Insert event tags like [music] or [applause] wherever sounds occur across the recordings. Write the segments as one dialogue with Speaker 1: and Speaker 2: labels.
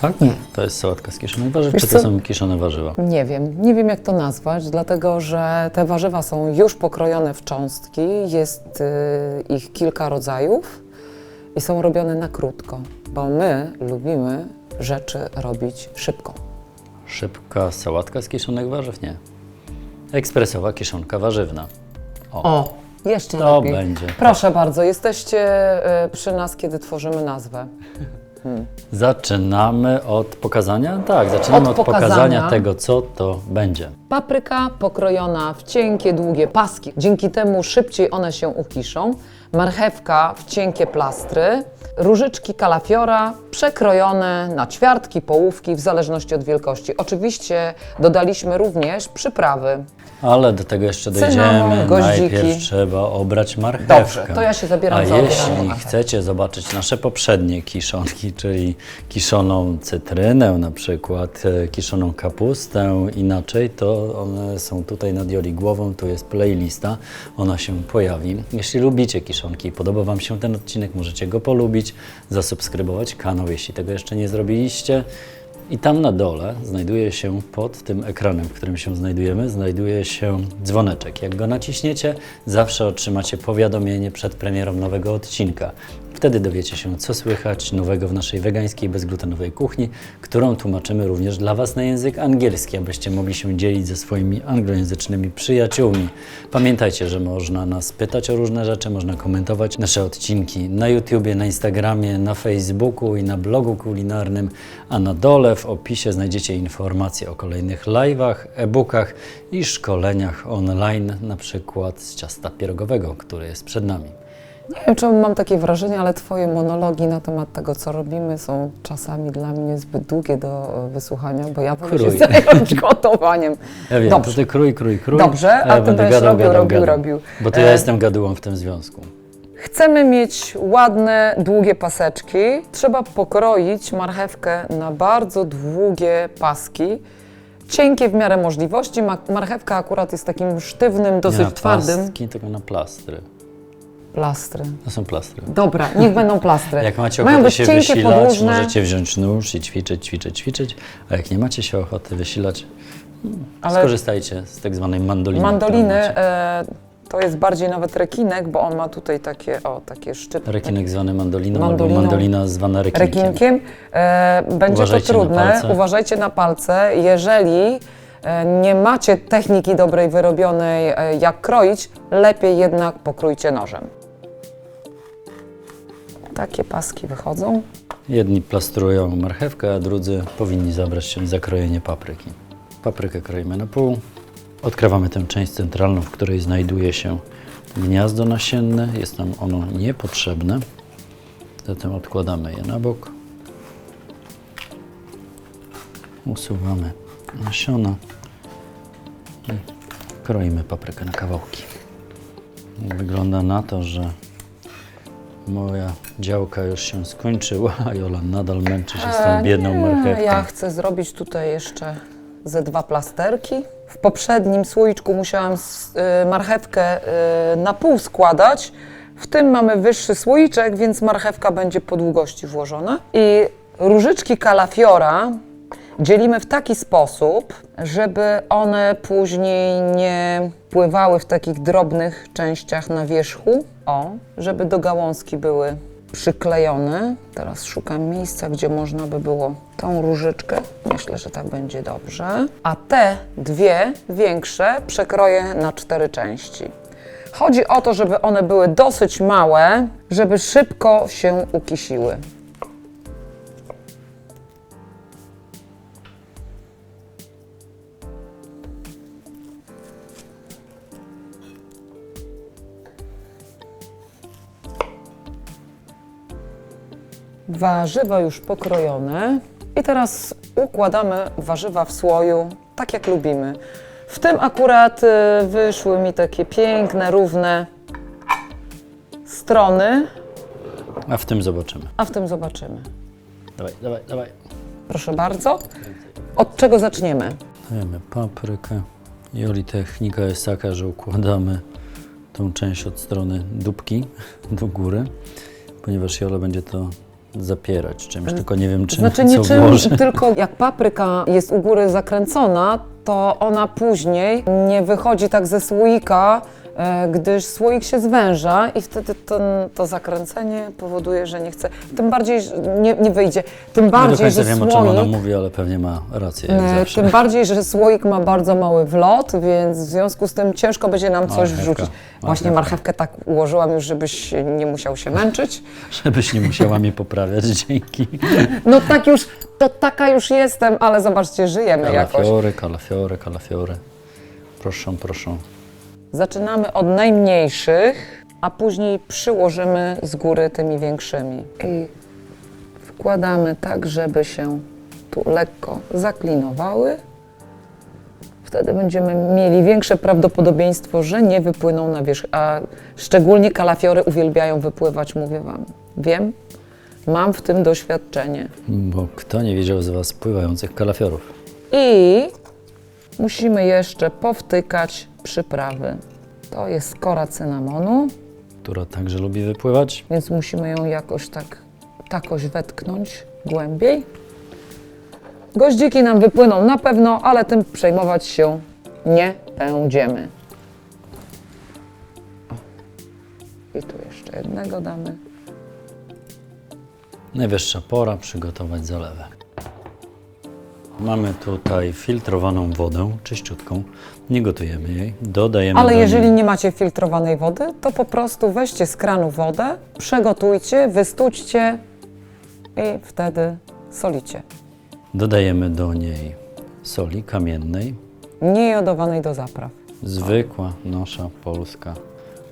Speaker 1: Tak? To jest sałatka z kiszonych warzyw,
Speaker 2: Wiesz
Speaker 1: czy to
Speaker 2: co?
Speaker 1: są kiszone warzywa?
Speaker 2: Nie wiem, nie wiem jak to nazwać, dlatego że te warzywa są już pokrojone w cząstki, jest y, ich kilka rodzajów i są robione na krótko, bo my lubimy rzeczy robić szybko.
Speaker 1: Szybka sałatka z kiszonych warzyw? Nie. Ekspresowa kiszonka warzywna.
Speaker 2: O, jeszcze
Speaker 1: To
Speaker 2: lepiej.
Speaker 1: będzie.
Speaker 2: Proszę bardzo, jesteście y, przy nas, kiedy tworzymy nazwę. [laughs]
Speaker 1: Zaczynamy od pokazania? Tak, zaczynamy
Speaker 2: Od
Speaker 1: od, pokazania.
Speaker 2: pokazania
Speaker 1: tego, co to będzie.
Speaker 2: Papryka pokrojona w cienkie, długie paski. Dzięki temu szybciej one się ukiszą. Marchewka w cienkie plastry. Różyczki kalafiora przekrojone na ćwiartki, połówki w zależności od wielkości. Oczywiście dodaliśmy również przyprawy.
Speaker 1: Ale do tego jeszcze
Speaker 2: Cynamon,
Speaker 1: dojdziemy.
Speaker 2: goździki.
Speaker 1: Najpierw trzeba obrać marchewkę.
Speaker 2: Dobrze, to ja się zabieram
Speaker 1: A
Speaker 2: za obieranie
Speaker 1: jeśli
Speaker 2: marchewki.
Speaker 1: chcecie zobaczyć nasze poprzednie kiszonki, czyli kiszoną cytrynę na przykład, e, kiszoną kapustę inaczej, to one są tutaj nad Joli głową, tu jest playlista, ona się pojawi. Jeśli lubicie kiszonki i podoba Wam się ten odcinek, możecie go polubić, zasubskrybować kanał, jeśli tego jeszcze nie zrobiliście. I tam na dole znajduje się pod tym ekranem, w którym się znajdujemy, znajduje się dzwoneczek. Jak go naciśniecie, zawsze otrzymacie powiadomienie przed premierą nowego odcinka. Wtedy dowiecie się, co słychać nowego w naszej wegańskiej, bezglutenowej kuchni, którą tłumaczymy również dla Was na język angielski, abyście mogli się dzielić ze swoimi anglojęzycznymi przyjaciółmi. Pamiętajcie, że można nas pytać o różne rzeczy, można komentować nasze odcinki na YouTubie, na Instagramie, na Facebooku i na blogu kulinarnym, a na dole w opisie znajdziecie informacje o kolejnych live'ach, e-bookach i szkoleniach online, na przykład z ciasta pierogowego, które jest przed nami.
Speaker 2: Nie wiem, czemu mam takie wrażenie, ale Twoje monologi na temat tego, co robimy, są czasami dla mnie zbyt długie do e, wysłuchania, bo ja wolę się zająć [laughs] gotowaniem.
Speaker 1: Ja wiem,
Speaker 2: Dobrze.
Speaker 1: to ty krój, krój, krój.
Speaker 2: Dobrze, a
Speaker 1: ja
Speaker 2: ty
Speaker 1: będę gadał,
Speaker 2: robił,
Speaker 1: gadał,
Speaker 2: robił,
Speaker 1: gadał.
Speaker 2: robił.
Speaker 1: Bo to ja
Speaker 2: E,
Speaker 1: jestem gadułą w tym związku.
Speaker 2: Chcemy mieć ładne, długie paseczki. Trzeba pokroić marchewkę na bardzo długie paski. Cienkie w miarę możliwości. Ma- Marchewka akurat jest takim sztywnym, dosyć
Speaker 1: nie na
Speaker 2: twardym.
Speaker 1: pastki, tylko na plastry.
Speaker 2: Plastry.
Speaker 1: To są plastry.
Speaker 2: Dobra, niech będą plastry. [laughs]
Speaker 1: Jak macie
Speaker 2: Mają
Speaker 1: ochotę
Speaker 2: być
Speaker 1: się
Speaker 2: cienkie,
Speaker 1: wysilać,
Speaker 2: podłużne.
Speaker 1: możecie wziąć nóż i ćwiczyć, ćwiczyć, ćwiczyć, a jak nie macie się ochoty wysilać,
Speaker 2: Ale
Speaker 1: skorzystajcie z tak zwanej mandoliny. którą
Speaker 2: mandoliny
Speaker 1: macie.
Speaker 2: e, to jest bardziej nawet rekinek, bo on ma tutaj takie, o, takie szczyty.
Speaker 1: Rekinek zwany mandoliną,
Speaker 2: Mandoliną.
Speaker 1: albo mandolina zwana rekinkiem.
Speaker 2: rekinkiem. E, będzie
Speaker 1: Uważajcie
Speaker 2: to
Speaker 1: na
Speaker 2: trudne.
Speaker 1: palce.
Speaker 2: Uważajcie na palce. Jeżeli e, nie macie techniki dobrej, wyrobionej, e, jak kroić, lepiej jednak pokrójcie nożem. Takie paski wychodzą.
Speaker 1: Jedni plastrują marchewkę, a drudzy powinni zabrać się za krojenie papryki. Paprykę kroimy na pół. Odkrywamy tę część centralną, w której znajduje się gniazdo nasienne. Jest nam ono niepotrzebne. Zatem odkładamy je na bok. Usuwamy nasiona i kroimy paprykę na kawałki. Wygląda na to, że Moja działka już się skończyła, a Jola nadal męczy się z tą biedną
Speaker 2: nie,
Speaker 1: marchewką.
Speaker 2: Ja chcę zrobić tutaj jeszcze ze dwa plasterki. W poprzednim słoiczku musiałam s- y, marchewkę y, na pół składać. W tym mamy wyższy słoiczek, więc marchewka będzie po długości włożona. I różyczki kalafiora dzielimy w taki sposób, żeby one później nie pływały w takich drobnych częściach na wierzchu. O, żeby do gałązki były przyklejone. Teraz szukam miejsca, gdzie można by było tą różyczkę. Myślę, że tak będzie dobrze. A te dwie większe przekroję na cztery części. Chodzi o to, żeby one były dosyć małe, żeby szybko się ukisiły. Warzywa już pokrojone. I teraz układamy warzywa w słoju, tak jak lubimy. W tym akurat y, wyszły mi takie piękne, równe strony,
Speaker 1: A w tym zobaczymy.
Speaker 2: a w tym zobaczymy.
Speaker 1: Dawaj, dawaj, dawaj.
Speaker 2: Proszę bardzo. Od czego zaczniemy?
Speaker 1: Dajemy paprykę. Joli technika jest taka, że układamy tą część od strony dupki do góry, ponieważ Jola będzie to zapierać czymś, tylko nie wiem czym,
Speaker 2: Znaczy
Speaker 1: co
Speaker 2: niczym,
Speaker 1: włożę. [laughs]
Speaker 2: tylko jak papryka jest u góry zakręcona, to ona później nie wychodzi tak ze słoika, gdyż słoik się zwęża i wtedy ten, to zakręcenie powoduje, że nie chce, tym bardziej że nie, nie wyjdzie, tym
Speaker 1: Nie do
Speaker 2: bardziej,
Speaker 1: końca
Speaker 2: że
Speaker 1: wiem, o czym ona
Speaker 2: słoik,
Speaker 1: mówi, ale pewnie ma rację, jak
Speaker 2: e,
Speaker 1: zawsze.
Speaker 2: tym bardziej, że słoik ma bardzo mały wlot, więc w związku z tym ciężko będzie nam coś
Speaker 1: Marchewka,
Speaker 2: wrzucić. Właśnie marchewkę tak ułożyłam już, żebyś nie musiał się męczyć. [laughs]
Speaker 1: Żebyś nie musiała mnie poprawiać, dzięki.
Speaker 2: No tak już, to taka już jestem, ale zobaczcie, żyjemy jakoś.
Speaker 1: Kalafiory, kalafiory, kalafiory. Proszę, proszę.
Speaker 2: Zaczynamy od najmniejszych, a później przyłożymy z góry tymi większymi. I wkładamy tak, żeby się tu lekko zaklinowały. Wtedy będziemy mieli większe prawdopodobieństwo, że nie wypłyną na wierzch. A szczególnie kalafiory uwielbiają wypływać, mówię Wam. Wiem, mam w tym doświadczenie.
Speaker 1: Bo kto nie wiedział z Was pływających kalafiorów?
Speaker 2: I musimy jeszcze powtykać przyprawy. To jest skora cynamonu,
Speaker 1: Która także lubi wypływać?
Speaker 2: więc musimy ją jakoś tak takoś wetknąć głębiej. Goździki nam wypłyną na pewno, ale tym przejmować się nie będziemy. O. I tu jeszcze jednego damy.
Speaker 1: Najwyższa pora przygotować zalewę. Mamy tutaj filtrowaną wodę, czyściutką. Nie gotujemy jej. Dodajemy
Speaker 2: Ale
Speaker 1: do
Speaker 2: jeżeli
Speaker 1: niej
Speaker 2: nie macie filtrowanej wody, to po prostu weźcie z kranu wodę, przegotujcie, wystućcie i wtedy solicie.
Speaker 1: Dodajemy do niej soli kamiennej.
Speaker 2: Niejodowanej do zapraw.
Speaker 1: Zwykła, nasza, polska,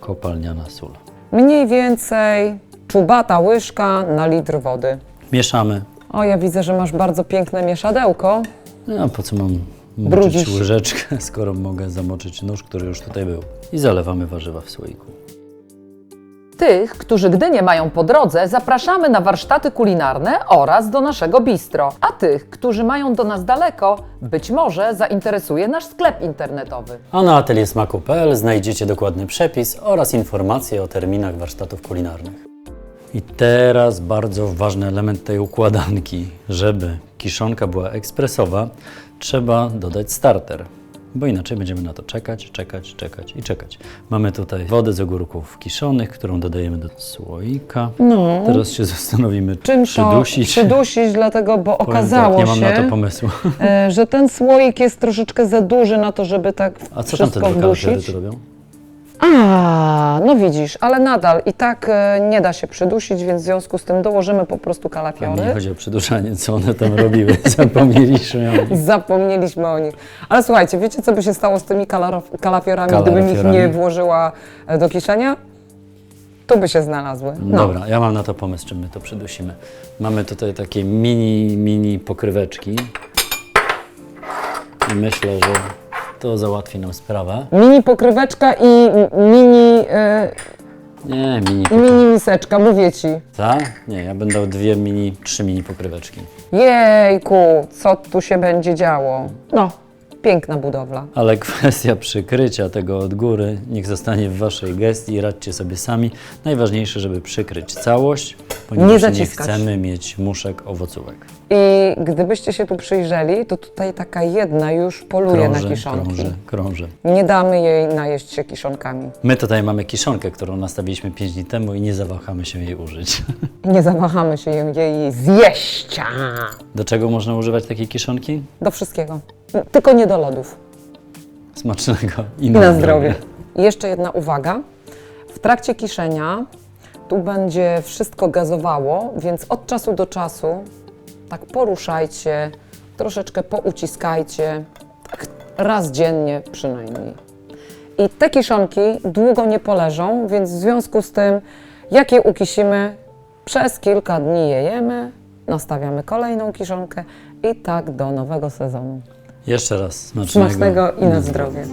Speaker 1: kopalniana sól.
Speaker 2: Mniej więcej czubata łyżka na litr wody.
Speaker 1: Mieszamy.
Speaker 2: O, ja widzę, że masz bardzo piękne mieszadełko.
Speaker 1: No, a po co mam
Speaker 2: Brudzisz.
Speaker 1: moczyć łyżeczkę, [laughs] skoro mogę zamoczyć nóż, który już tutaj był. I zalewamy warzywa w słoiku.
Speaker 3: Tych, którzy Gdynię mają po drodze, zapraszamy na warsztaty kulinarne oraz do naszego bistro. A tych, którzy mają do nas daleko, być może zainteresuje nasz sklep internetowy.
Speaker 1: A na ateliersmaku.pl znajdziecie dokładny przepis oraz informacje o terminach warsztatów kulinarnych. I teraz bardzo ważny element tej układanki. Żeby kiszonka była ekspresowa, trzeba dodać starter, bo inaczej będziemy na to czekać, czekać, czekać i czekać. Mamy tutaj wodę z ogórków kiszonych, którą dodajemy do słoika.
Speaker 2: No.
Speaker 1: Teraz się zastanowimy,
Speaker 2: Czym to
Speaker 1: przydusić.
Speaker 2: przydusić, dlatego, bo
Speaker 1: Powiem
Speaker 2: okazało
Speaker 1: tak, nie mam
Speaker 2: się,
Speaker 1: na to pomysłu.
Speaker 2: e, że ten słoik jest troszeczkę za duży na to, żeby tak
Speaker 1: A co tam te dwa
Speaker 2: wdusić.
Speaker 1: robią?
Speaker 2: A, no widzisz, ale nadal i tak e, nie da się przydusić, więc w związku z tym dołożymy po prostu
Speaker 1: A
Speaker 2: kalafiory.
Speaker 1: chodzi o przedłużanie, co one tam robiły. [laughs] Zapomnieliśmy o nich.
Speaker 2: Zapomnieliśmy o nich. Ale słuchajcie, wiecie co by się stało z tymi kalaro- kalafiorami, gdybym ich
Speaker 1: Kalafiorami.
Speaker 2: nie włożyła e, do kieszenia? Tu by się znalazły. No.
Speaker 1: Dobra, ja mam na to pomysł, czym my to przydusimy. Mamy tutaj takie mini, mini pokryweczki. I myślę, że to załatwi nam sprawę.
Speaker 2: Mini pokryweczka i mini, e,
Speaker 1: Nie, mini pokryweczki.
Speaker 2: mini miseczka, mówię ci.
Speaker 1: Tak? Nie, ja będę dał dwie mini, trzy mini pokryweczki.
Speaker 2: Jejku, co tu się będzie działo? No, piękna budowla.
Speaker 1: Ale kwestia przykrycia tego od góry niech zostanie w waszej gestii, radźcie sobie sami. Najważniejsze, żeby przykryć całość, ponieważ nie,
Speaker 2: zaciskać.
Speaker 1: chcemy mieć muszek owocówek.
Speaker 2: I gdybyście się tu przyjrzeli, to tutaj taka jedna już poluje na kiszonki.
Speaker 1: krążę, krążę.
Speaker 2: Nie damy jej najeść się kiszonkami.
Speaker 1: My tutaj mamy kiszonkę, którą nastawiliśmy 5 dni temu i nie zawahamy się jej użyć. [laughs]
Speaker 2: Nie zawahamy się jej- zjeść.
Speaker 1: Do czego można używać takiej kiszonki?
Speaker 2: Do wszystkiego. Tylko nie do lodów.
Speaker 1: Smacznego i
Speaker 2: I
Speaker 1: na,
Speaker 2: na zdrowie. I jeszcze jedna uwaga. W trakcie kiszenia tu będzie wszystko gazowało, więc od czasu do czasu tak poruszajcie, troszeczkę pouciskajcie, tak raz dziennie przynajmniej. I te kiszonki długo nie poleżą, więc w związku z tym, jak je ukisimy, przez kilka dni je jemy, nastawiamy kolejną kiszonkę i tak do nowego sezonu.
Speaker 1: Jeszcze raz smacznego.
Speaker 2: Smacznego i na zdrowie.